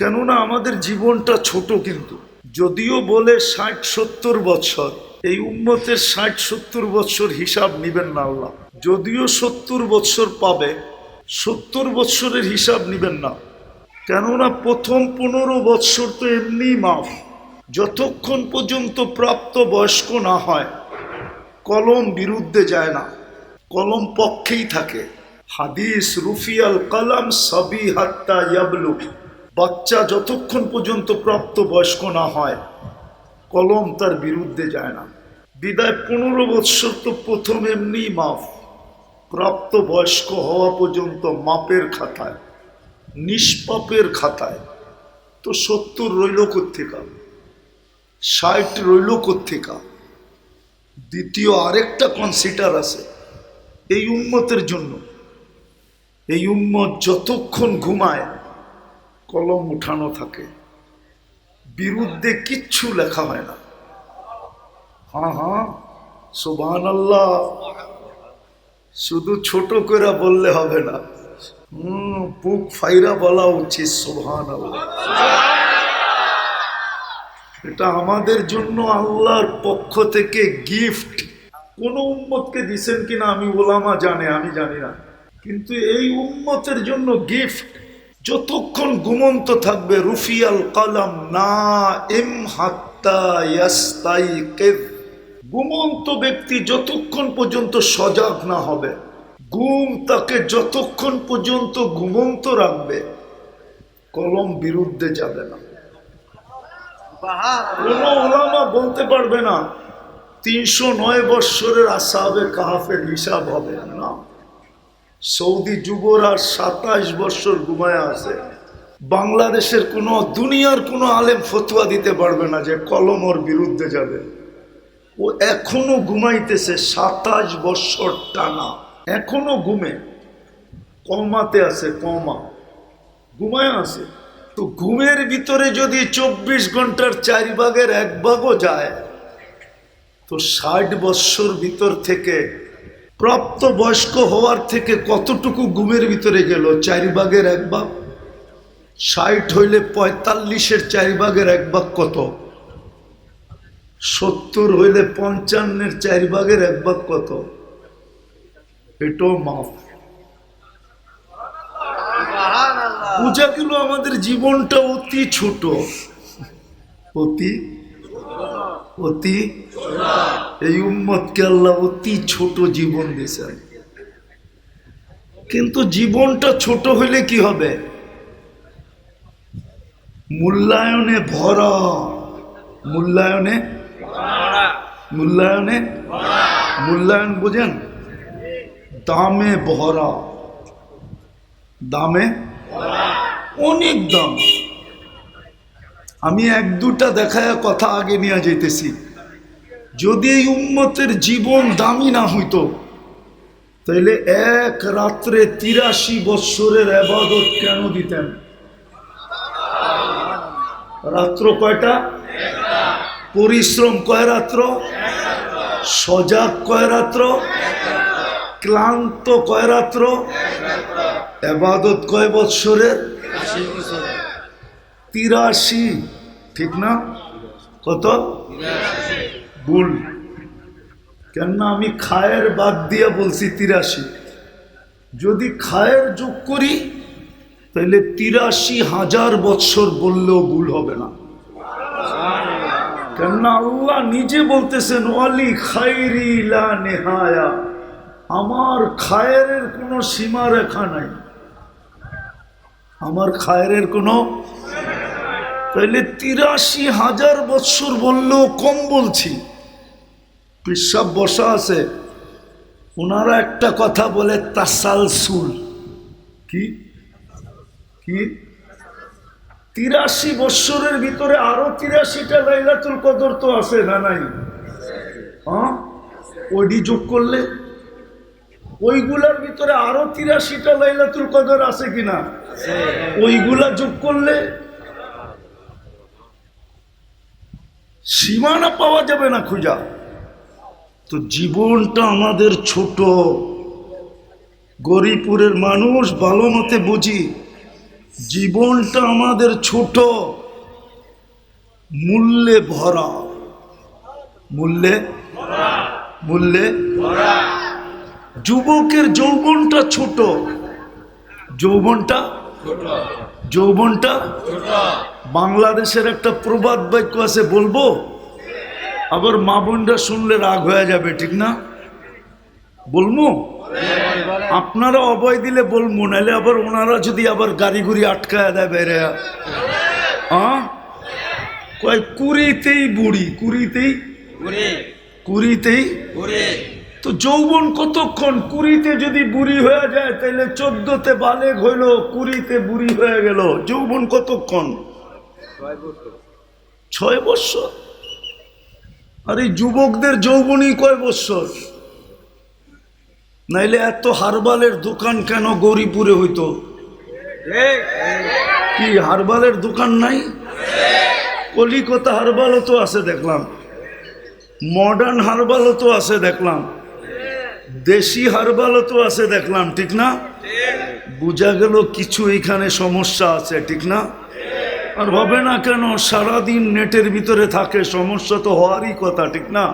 কেননা আমাদের জীবনটা ছোট কিন্তু। যদিও বলে ষাট সত্তর বছর, এই উম্মতের ষাট সত্তর বছর হিসাব নিবেন না আল্লাহ। যদিও সত্তর বছর পাবে, সত্তর বছরের হিসাব নিবেন না। কেননা প্রথম পনেরো বৎসর তো এমনি মাফ। যতক্ষণ পর্যন্ত প্রাপ্ত বয়স্ক না হয়, কলম বিরুদ্ধে যায় না, কলম পক্ষেই থাকে। হাদিস রুফিয়াল কালাম সবই হাত্তা ইয়াবলু বাচ্চা যতক্ষণ পর্যন্ত প্রাপ্ত বয়স্ক না হয়, কলম তার বিরুদ্ধে যায় না। বিদায় পনেরো বৎসর তো প্রথম এমনি মাফ। প্রাপ্ত বয়স্ক হওয়া পর্যন্ত মাপের খাতায়, নিষ্পাপের খাতায়। তো সত্তর রইল কোথেকা ষাট রইল কোথেকা দ্বিতীয় আরেকটা কনসিডার আছে এই উন্মতের জন্য। এই উম্মত যতক্ষণ ঘুমায় কলম উঠানো থাকে। বিরুদ্ধে কিচ্ছু লেখা হয় না। হ্যাঁ হ্যাঁ সুবহান আল্লাহ শুধু ছোট করে বললে হবে না। হুম, বুক ফাইরা বলা উচিত সুবহান আল্লাহ এটা আমাদের জন্য আল্লাহর পক্ষ থেকে গিফট কোন উম্মতকে দিছেন কিনা আমি ওলামা জানে, আমি জানি না। কিন্তু এই উম্মতের জন্য গিফট যতক্ষণ ঘুমন্ত থাকবে, রুফিয়াল কালাম না এম হাত্তা। ঘুমন্ত ব্যক্তি যতক্ষণ পর্যন্ত সজাগ না হবে, ঘুম তাকে যতক্ষণ পর্যন্ত ঘুমন্ত রাখবে, কলম বিরুদ্ধে যাবে না বলতে পারবে না, তিনশো নয় বৎসরের আসাবে কাহাফের হিসাব হবে না সৌদি যুবরা সাতাশ বৎসর ঘুমায় আছে। বাংলাদেশের কোনো, দুনিয়ার কোনো আলেম ফতুয়া দিতে পারবে না যে কলম ওর বিরুদ্ধে যাবে। ও এখনও ঘুমাইতেছে সাতাশ বৎসর টানা। এখনও ঘুমে। কমাতে আছে, কমা। ঘুমায় আছে। তো ঘুমের ভিতরে যদি চব্বিশ ঘণ্টার চার ভাগের এক ভাগও যায়, তো ষাট বৎসর ভিতর থেকে প্রাপ্ত বয়স্ক হওয়ার থেকে কতটুকু ঘুমের ভিতরে গেল? চার ভাগের এক ভাগ। ষাট হইলে পঁয়তাল্লিশের চার ভাগের এক ভাগ কত? সত্তর হইলে পঞ্চান্নের চার ভাগের এক ভাগ কত? এটাও মাফ। বোঝা গেল আমাদের জীবনটা অতি ছোট। অতি অতি এই উম্মতকে আল্লাহ অতি ছোট জীবন দিয়েছেন। কিন্তু জীবনটা ছোট হইলে কি হবে? মূল্যায়নে ভরা। মূল্যায়নে মূল্যায়নে মূল্যায়ন বুঝেন? দামে ভরা। দামে অনেক দাম। আমি এক দুটা দেখায় কথা আগে নিয়ে যেতেছি যদি এই উম্মতের জীবন দামি না হইতো, তাইলে এক রাত্রে তিরাশি বৎসরের আবাদত কেন দিতেন? রাত্র কয়টা? পরিশ্রম কয় রাত্র? সজাগ কয় রাত্র? ক্লান্ত কয় রাত্র? আবাদত কয় বৎসরের? তিরাশি, ঠিক না? কত? ভুল। কেননা আমি খায়ের বাদ দিয়ে বলছি তিরাশি। যদি খায়ের যোগ করি, তাহলে তিরাশি হাজার বৎসর বললেও ভুল হবে না। কেননা আল্লাহ নিজে বলতেছেন, ওয়ালি খাইরি লা নেহায়া। আমার খায়ের কোনো সীমা রেখা নাই। আমার খায়ের কোনো তাইলে তিরাশি হাজার বৎসর বললেও কম বলছি। পিসাব বসা আছে। ওনারা একটা কথা বলে তাসালসুল। কি? কি? তিরাশি বৎসরের ভিতরে আরও তিরাশিটা লাইলাতুল কদর তো আছে না নাই? হ্যাঁ? ওইডি যোগ করলে? ওইগুলার ভিতরে আরও তিরাশিটা লাইলাতুল কদর আছে কিনা? ওইগুলা যোগ করলে সীমানা পাওয়া যাবে না খুঁজা। তো জীবনটা আমাদের ছোট। গরিপুরের মানুষ ভালো মতে বুঝি জীবনটা আমাদের ছোট। মূল্যে ভরা। মূল্যে? মূল্যে? যুবকের যৌবনটা ছোট। যৌবনটা? যৌবনটা? বাংলাদেশের একটা প্রবাদ বাক্য আছে বলব? আবার মা বোনরা শুনলে রাগ হয়ে যাবে ঠিক না? বলব? আপনারা অভয় দিলে বলব নাহলে আবার ওনারা যদি আবার গাড়ি গুড়ি আটকায় দেয় বেড়ে হ্যাঁ কয় কুড়িতেই বুড়ি কুড়িতেই? কুড়িতেই? তো যৌবন কতক্ষণ? কুড়িতে যদি বুড়ি হয়ে যায় তাহলে চোদ্দতে বালেক হইল কুড়িতে বুড়ি হয়ে গেল। যৌবন কতক্ষণ? ছয় বৎসর আর যুবকদের যৌবনই কয় বৎসর নাইলে এত হারবালের দোকান কেন গৌরীপুরে হইতো? কি, হারবালের দোকান নাই? কলিকতা হারবালও তো আছে দেখলাম। মডার্ন হারবালও তো আছে দেখলাম। দেশি হারবালও তো আছে দেখলাম, ঠিক না? বোঝা গেল কিছু এখানে সমস্যা আছে, ঠিক না? আর হবে না কেন? সারাদিন নেটের ভিতরে থাকে, সমস্যা তো হওয়ারই কথা, ঠিক না?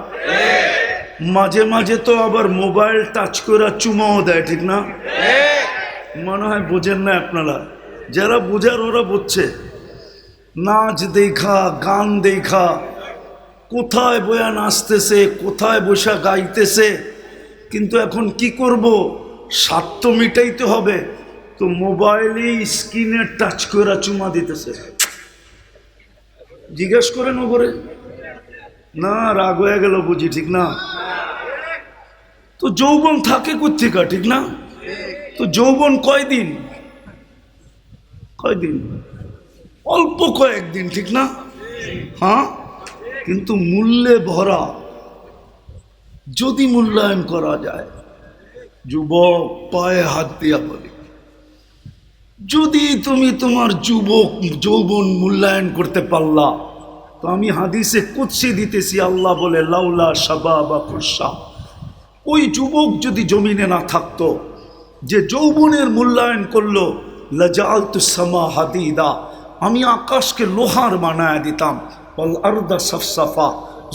মাঝে মাঝে তো আবার মোবাইল টাচ করে চুমাও দেয়, ঠিক না? মনে হয় বোঝেন না আপনারা? যারা বোঝার ওরা বুঝছে। নাচ দেখা, গান দেখা, কোথায় বয়া নাচতেছে, কোথায় বসা গাইতেছে, কিন্তু এখন কি করব? স্বার্থ মিটাইতে হবে। তো মোবাইলে স্ক্রিনে টাচ করে চুমা দিতেছে। জিজ্ঞেস করেন ওপরে না, রাগ হয়ে গেল বুঝি, ঠিক না? তো যৌবন থাকে কোথেকা ঠিক না? তো যৌবন কয়দিন? কয়দিন? অল্প কয়েকদিন, ঠিক না? হ্যাঁ? কিন্তু মূল্যে ভরা, যদি মূল্যায়ন করা যায়, যুবক পায়ে হাত দিয়া যদি তুমি তোমার যুবক যৌবন মূল্যায়ন করতে পারলা, তো আমি হাদিসে কুৎসি দিতেছি, আল্লাহ বলে, লাউলা সাবা বা খুশা ওই যুবক যদি জমিনে না থাকতো, যে যৌবনের মূল্যায়ন করল লাজাল তুসামা হাদিদা, আমি আকাশকে লোহার বানায় দিতাম অল আর্দা সফসফা,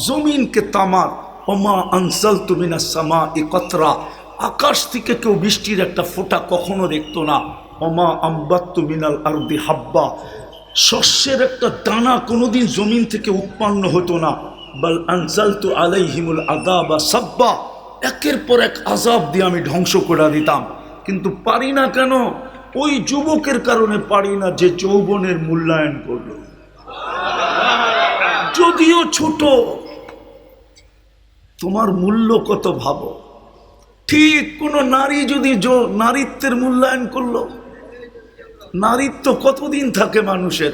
জমিনকে তামার, ওমা আনসাল তুমিনা সামা এ কতরা। আকাশ থেকে কেউ বৃষ্টির একটা ফোঁটা কখনো দেখতো না। ওমা আম্বাত্তু মিনাল আরদি হাব্বা। শস্যের একটা দানা কোনোদিন জমিন থেকে উৎপন্ন হতো না। বল আনসাল তু আলাইহিমুল আদা বা সাব্বা। একের পর এক আজাব দিয়ে আমি ধ্বংস করে দিতাম। কিন্তু পারি না কেন, ওই যুবকের কারণে পারি না যে যৌবনের মূল্যায়ন করল। যদিও ছোট, তোমার মূল্য কত ভাবো? ঠিক কোনো নারী যদি নারীত্বের মূল্যায়ন করল নারীত্ব কতদিন থাকে মানুষের?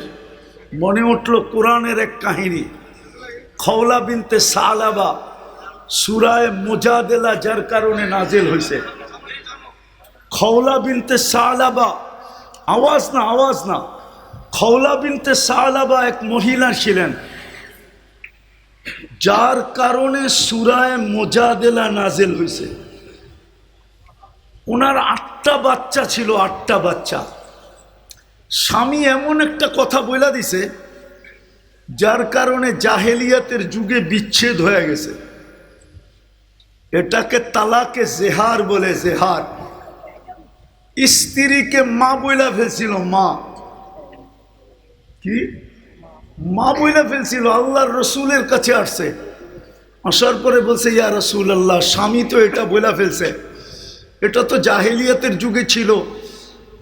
মনে উঠল কোরআনের এক কাহিনী। খওলা বিনতে সালাবা সুরায় মোজাদেলা যার কারণে নাজেল হয়েছে। খওলা বিনতে সালাবা, আওয়াজ না আওয়াজ না। খওলা বিনতে সালাবা এক মহিলা ছিলেন। যার কারণে সুরায় মোজাদেলা নাজেল হয়েছে। ওনার আটটা বাচ্চা ছিল, আটটা বাচ্চা। স্বামী এমন একটা কথা বইলা দিছে, যার কারণে জাহেলিয়াতের যুগে বিচ্ছেদ হয়ে গেছে। এটাকে তালাকে জেহার বলে, জেহার। স্ত্রীকে মা বইলা ফেলছিল, মা। কি? মা বইলা ফেলছিল, আল্লাহর রসুলের কাছে আসছে। আসার পরে বলছে, ইয়া রসুল আল্লাহ স্বামী তো এটা বইলা ফেলছে। এটা তো জাহেলিয়াতের যুগে ছিল।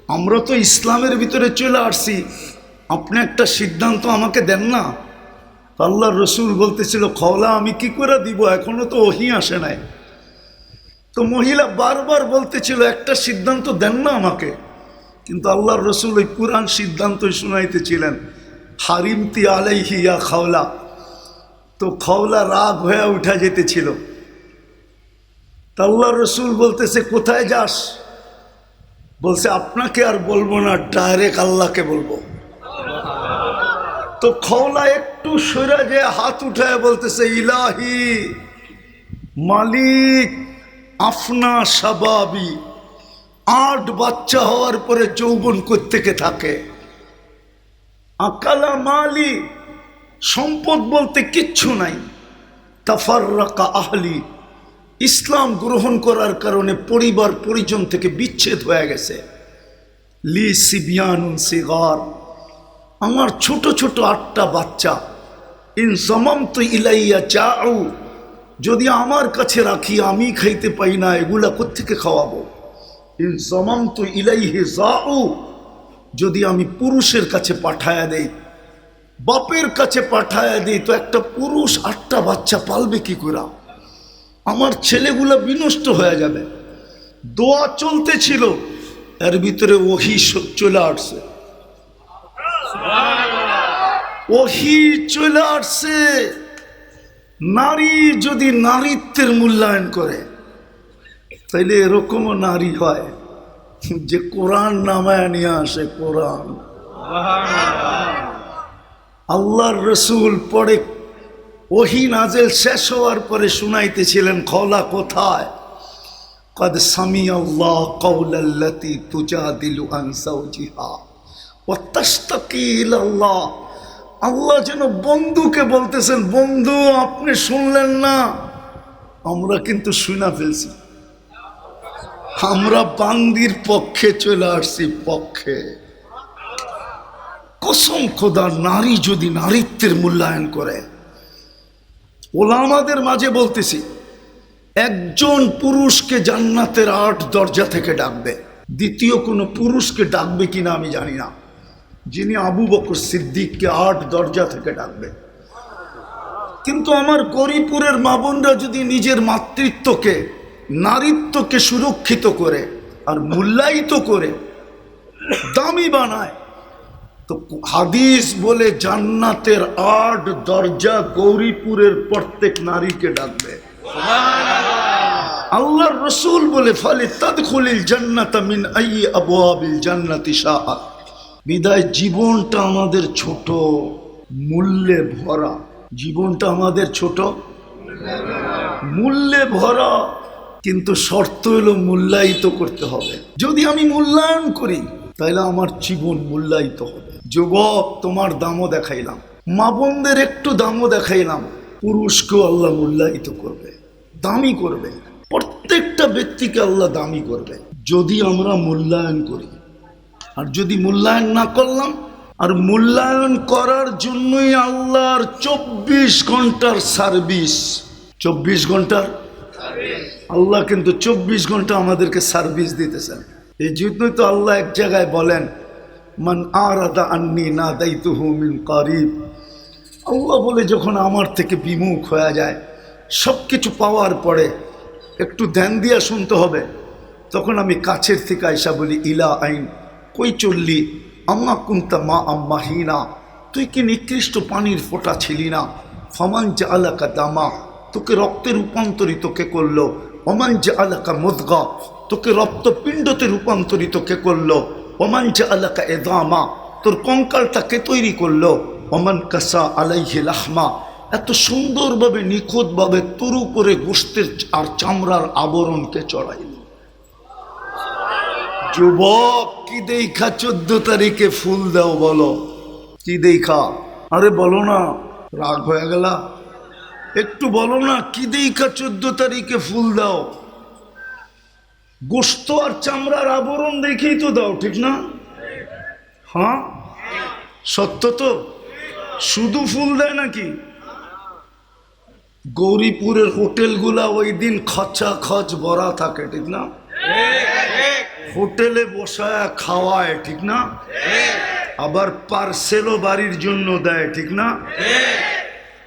আমরা তো ইসলামের ভিতরে চলে আসছি। আপনি একটা সিদ্ধান্ত আমাকে দেন না? তো আল্লাহর রসুল বলতেছিল, খওলা আমি কি করে দিব? এখনও তো ওহি আসে নাই। তো মহিলা বারবার বলতেছিল, একটা সিদ্ধান্ত দেন না আমাকে। কিন্তু আল্লাহর রসুল ওই পুরাণ সিদ্ধান্তই শুনাইতেছিলেন, হারিমতি আলাইহি ইয়া খাওলা। তো খাওলা রাগ হয়ে উঠা যেতেছিল। তা আল্লাহ রসুল বলতেছে, কোথায় যাস? বলছে, আপনাকে আর বলব না ডাইরেক্ট আল্লাহকে বলব। তো খওলা একটু সরা যে হাত উঠায় বলতেছে, ইলাহি, মালিক, আফনা সাবাবি, আট বাচ্চা হওয়ার পরে যৌবন কোত্থেকে থাকে? আকালা মালি, সম্পদ বলতে কিচ্ছু নাই, তাফাররাকা আহলি। ইসলাম গ্রহণ করার কারণে পরিবার, পরিজন থেকে বিচ্ছেদ হয়ে গেছে। লি সিবিয়ানুন সিগার। আমার ছোট ছোট আটটা বাচ্চা, ইন জমাম তো ইলাইয়া চাউ, যদি আমার কাছে রাখি, আমি খাইতে পাই না, এগুলা কোত্থেকে খাওয়াবো? ইন জমাম তো ইলাইহে যাও যদি আমি পুরুষের কাছে পাঠায়া দেই, বাপের কাছে পাঠায়া দিই, তো একটা পুরুষ আটটা বাচ্চা পালবে কি করে? আমার ছেলেগুলো বিনষ্ট হয়ে যাবে। দোয়া চলতে ছিল এর ভিতরে ওহি চলে আসছে। ওহি চলে আসছে। নারী যদি নারীত্বের মূল্যায়ন করে তাইলে এরকমও নারী হয় যে কোরআন নামায় নিয়ে আসে কোরআন। আল্লাহর রসুল পরে ওহি নাজেল শেষ হওয়ার পরে শুনাইতেছিলেন, খলা কোথায়? কদ সামি আল্লাহ কৌলাল্লাতি তুজাদিলু আন যাওজিহা ওয়া তাশতাকি ইলাল্লাহ আল্লাহ যেন বন্ধুকে বলতেছেন, বন্ধু, আপনি শুনলেন না? আমরা কিন্তু শুনা ফেলছি। আমরা বান্দির পক্ষে চলে আসছি, পক্ষে। কসম খোদা, নারী যদি নারীত্বের মূল্যায়ন করে ওলামাদের মাঝে বলতেছি, একজন পুরুষকে জান্নাতের আট দরজা থেকে ডাকবে। দ্বিতীয় কোনো পুরুষকে ডাকবে কিনা আমি জানি না। যিনি আবু বকর সিদ্দিককে আট দরজা থেকে ডাকবে। কিন্তু আমার গরিপুরের মা বোনরা যদি নিজের মাতৃত্বকে, নারীত্বকে সুরক্ষিত করে আর মূল্যায়িত করে দামি বানায় তো হাদিস বলে জান্নাতের আট দরজা গৌরীপুরের প্রত্যেক নারীকে ডাকবে। আল্লাহর রসুল বলে ফলে তদখলিল জান্নাত মিন আই জান্নাতি শাহ। বিদায় জীবনটা আমাদের ছোট মূল্যে ভরা। জীবনটা আমাদের ছোট মূল্যে ভরা। কিন্তু শর্ত হলো মূল্যায়িত করতে হবে। যদি আমি মূল্যায়ন করি তাহলে আমার জীবন মূল্যায়িত হবে। যুবক, তোমার দামও দেখাইলাম। মা বোনদের একটু দামও দেখাইলাম। পুরুষকেও আল্লাহ মূল্যায়িত করবে দামি করবে। প্রত্যেকটা ব্যক্তিকে আল্লাহ দামি করবে। যদি আমরা মূল্যায়ন করি। আর যদি মূল্যায়ন না করলাম, আর মূল্যায়ন করার জন্যই আল্লাহর চব্বিশ ঘণ্টার সার্ভিস। চব্বিশ ঘণ্টার? আল্লাহ কিন্তু চব্বিশ ঘণ্টা আমাদেরকে সার্ভিস দিতেছেন। এই জন্যই তো আল্লাহ এক জায়গায় বলেন মান আরাদা আন্নি না দায়িত্ব মিন কারিব। আল্লাহ বলে, যখন আমার থেকে বিমুখ হয়ে যায় সব কিছু পাওয়ার পরে একটু ধ্যান দিয়া শুনতে হবে। তখন আমি কাছের থেকে আইসা বলি, ইলা আইন, কই চললি? আম্মা কুন্তা মা আম্মা হিনা। তুই কি নিকৃষ্ট পানির ফোঁটা ছিলি না? ফমান যে আলাকা দামা। তোকে রক্তে রূপান্তরিত কে করল? অমান যে আলাকা মদগা। তোকে রক্তপিণ্ডতে রূপান্তরিত কে করল? অমান যে আলাকা এদামা তোর কঙ্কালটা কে তৈরি করল? অমান কাসা আলাইহে লাহমা, এত সুন্দরভাবে, নিখুঁতভাবে তোর উপরে গোষ্ঠের আর চামড়ার আবরণকে চড়াইল? যুবক, কি দেখা চোদ্দ তারিখে ফুল দাও বলো। কি দেখা? আরে বলো না, রাগ হয়ে গেলা। একটু বলো না, কি দেখা চোদ্দ তারিখে ফুল দাও? গোস্ত আর চামড়ার আবরণ দেখেই তো দাও, ঠিক না? হ্যাঁ? সত্য তো? শুধু ফুল দেয় নাকি? গৌরীপুরের হোটেলগুলা ওই দিন খচা খচ ভরা থাকে, ঠিক না? হোটেলে বসায় খাওয়ায়, ঠিক না? আবার পার্সেলও বাড়ির জন্য দেয়, ঠিক না?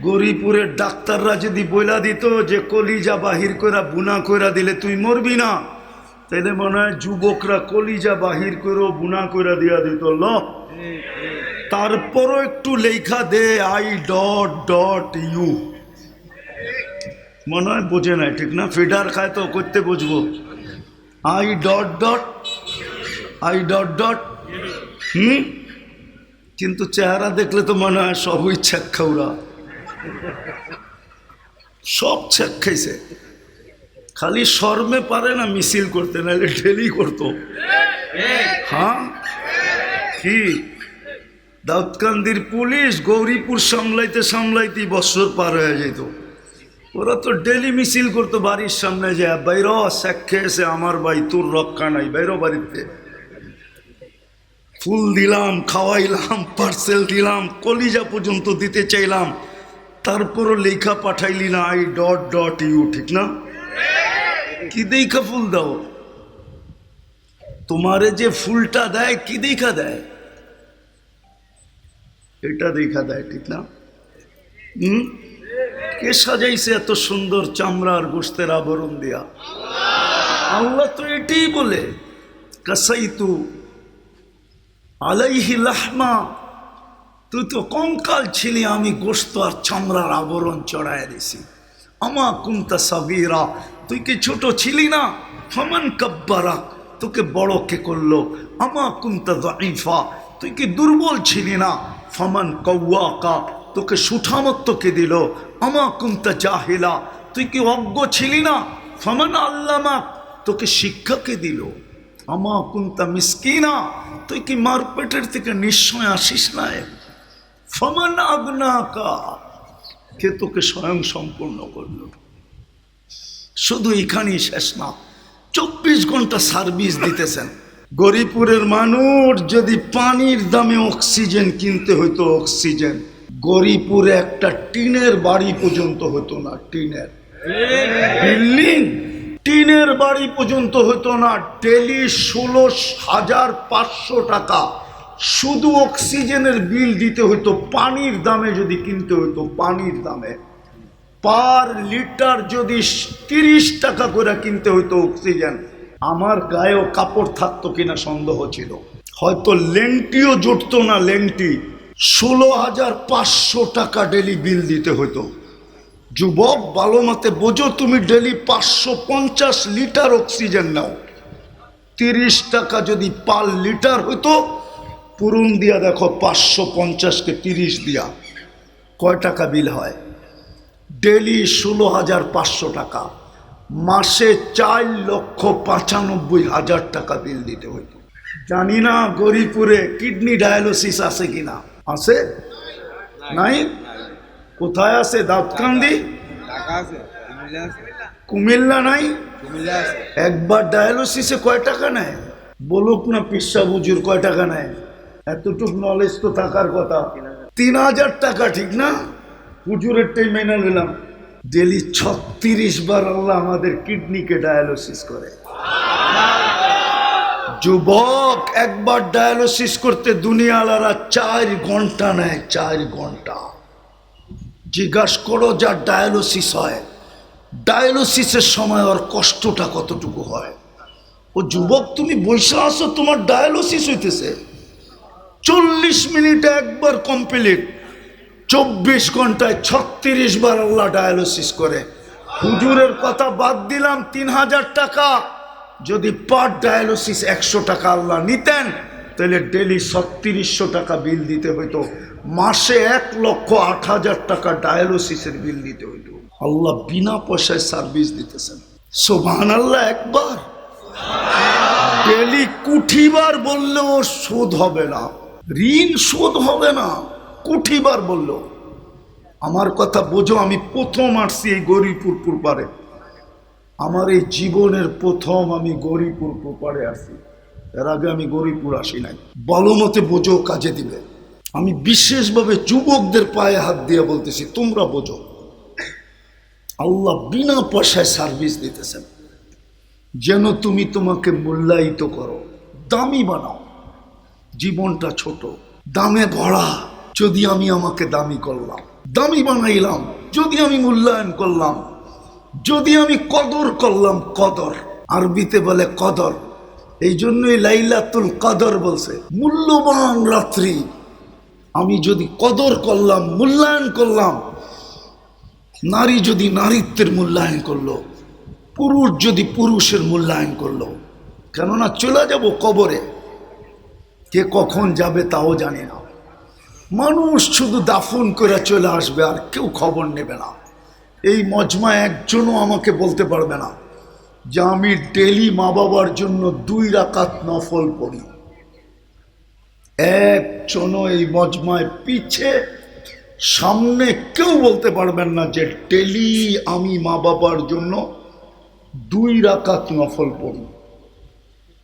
গৌরীপুরের ডাক্তাররা যদি বইলা দিত যে কলিজা বাহির করে বুনা কইরা দিলে তুই মরবি না। তাইলে মনে হয় যুবকরা কলিজা বাহির করেও বুনা করে দিয়া দিত, ল। তারপরও একটু লেখা দে, আই ডট ডট ইউ। মনে হয় বোঝে নাই, ঠিক না? ফিডার খায় তো করতে বুঝব। I dot dot, I dot dot, হুম? কিন্তু চেহারা দেখলে তো মনে হয় সবই ছ্যাক খাওরা। সব ছ্যাক খাইছে। খালি শর্মে পারে না, মিছিল করতে, নাহলে ঢেলি করতো। হ্যাঁ? কি? দাউদকান্দির পুলিশ গৌরীপুর সামলাইতে সামলাইতেই বছর পার হয়ে যেত। ওরা তো ডেলি মিছিল করতো, বাড়ির সামনে যে বাইর সাক্ষে এসে আমার ভাই, তোর রক্ষা নাই, বাইর বাড়িতে। ফুল দিলাম, খাওয়াইলাম পার্সেল দিলাম, কলিজা পর্যন্ত দিতে চাইলাম। তারপরও লেখা পাঠাইলি না, আই ডট ডট ইউ, ঠিক না? কি দেখা ফুল দাও? তোমারে যে ফুলটা দেয়, কি দেখা দেয়? এটা দেখা দেয়, ঠিক না? হুম? কে সাজাইছে এত সুন্দর চামড়ার গোস্তের আবরণ দিয়া? আল্লাহ তো এটাই বলে, কাসাইতু আলাইহি লাহমা, তুই তো কঙ্কাল ছিলি, আমি গোস্ত আর চামড়ার আবরণ চড়ায় দিছি। আমা কুন্তা সাবিরা তুই কি ছোট ছিলি না। ফমান কাব্বারা, তোকে বড় কে করল? আমা কুন্তা দাইফা তুই কি দুর্বল ছিলি না। ফমান কৌয়াকা তোকে সুঠামত্ব কে দিল? আমা কুন্তা জাহিলা তুই কি অজ্ঞ ছিলি না। ফমান আল্লামা, তোকে শিক্ষা কে দিল? আমা কুন্তা মিসকিনা তুই কি মারপেটের থেকে নিশ্চয় আসিস না ফমান আগ্নাকা, কে তোকে স্বয়ং সম্পূর্ণ করল? শুধু এখানেই শেষ না, চব্বিশ ঘণ্টা সার্ভিস দিতেছেন। গরিপুরের মানুষ যদি পানির দামে অক্সিজেন কিনতে হতো অক্সিজেন গরিপুরে একটা টিনের বাড়ি পর্যন্ত হতো না, টিনের। বিল্ডিং টিনের বাড়ি পর্যন্ত হতো না, ডেলি ষোলো হাজার পাঁচশো টাকা। শুধু অক্সিজেনের বিল দিতে হতো পানির দামে যদি কিনতে হতো পানির দামে। পার লিটার যদি তিরিশ টাকা করে কিনতে হতো অক্সিজেন, আমার গায়েও কাপড় থাকতো কিনা সন্দেহ ছিল। হয়তো লেংটিও জুটতো না লেংটি ষোলো হাজার পাঁচশো টাকা ডেলি বিল দিতে হতো যুবক, ভালো মতে বোঝো তুমি ডেলি পাঁচশো পঞ্চাশ লিটার অক্সিজেন নাও। তিরিশ টাকা যদি পার লিটার হতো পুরুন দিয়া দেখো পাঁচশো পঞ্চাশকে তিরিশ দিয়া। কয় টাকা বিল হয়? ডেলি ষোলো হাজার পাঁচশো টাকা। মাসে চার লক্ষ পঁচানব্বই হাজার টাকা বিল দিতে হইত। জানি না গরিপুরে কিডনি ডায়ালিসিস আছে কিনা। আছে? নাই? কোথায় আছে? দাঁতকান্দি? কুমিল্লা নাই? একবার ডায়ালিসিসে কয় টাকা নেয়? বলুক না পিসা বুজুর কয় টাকা নেয়? এতটুক নলেজ তো থাকার কথা। তিন হাজার টাকা ঠিক না? হুজুরেরটাই মেনে নিলাম। ডেলি ছত্রিশ বার আল্লাহ আমাদের কিডনিকে ডায়ালিসিস করে। যুবক একবার ডায়ালিসিস করতে দুনিয়ালারা চার ঘণ্টা নেয়, চার ঘণ্টা। জিজ্ঞাস করো যার ডায়ালিসিস হয়। ডায়ালিসিসের সময় ওর কষ্টটা কতটুকু হয়? ও যুবক, তুমি বসে আসো তোমার ডায়ালিসিস হইতেছে। চল্লিশ মিনিটে একবার কমপ্লিট চব্বিশ ঘন্টায় ছত্রিশ বার আল্লাহ ডায়ালিসিস করে। হুজুরের কথা বাদ দিলাম, তিন হাজার টাকা। যদি পার ডায়ালিসিস একশো টাকা আল্লাহ নিতেন, তাহলে ডেলি ছত্রিশশো টাকা বিল দিতে হইতো। মাসে এক লক্ষ আট হাজার টাকা ডায়ালিসিসের বিল দিতে হইতো। আল্লাহ বিনা পয়সায় সার্ভিস দিতেছেন। সোভান আল্লাহ একবার। ডেলি কুঠিবার বললেও শোধ হবে না। ঋণ শোধ হবে না। কুঠিবার বলল, আমার কথা বোঝো, আমি প্রথম আসছি এই গরিপুর পুরপারে আমার এই জীবনের প্রথম আমি গরিপুর পুরপারে আসি। এর আগে আমি গরিপুর আসি নাই। বলো মতে বোঝো, কাজে দিবে। আমি বিশেষভাবে যুবকদের পায়ে হাত দিয়ে বলতেছি, তোমরা বোঝো। আল্লাহ বিনা পয়সায় সার্ভিস দিতেছেন। যেন তুমি তোমাকে মূল্যায়িত করো। দামি বানাও। জীবনটা ছোট, দামে ভরা। যদি আমি আমাকে দামি করলাম, দামি বানাইলাম, যদি আমি মূল্যায়ন করলাম, যদি আমি কদর করলাম, কদর। আরবিতে বলে কদর। এই জন্যই লাইলাতুল কদর বলছে, মূল্যবান রাত্রি। আমি যদি কদর করলাম, মূল্যায়ন করলাম, নারী যদি নারীত্বের মূল্যায়ন করল, পুরুষ যদি পুরুষের মূল্যায়ন করল, কেননা চলে যাব কবরে। কে কখন যাবে তাও জানি না। মানুষ শুধু দাফন করে চলে আসবে, আর কেউ খবর নেবে না। এই মজমা একজনও আমাকে বলতে পারবে না যে আমি ডেলি মা বাবার জন্য দুই রাকাত নফল পড়ি। একজন এই মজমায় পিছে সামনে কেউ বলতে পারবেন না যে ডেলি আমি মা বাবার জন্য দুই রাকাত নফল পড়ি।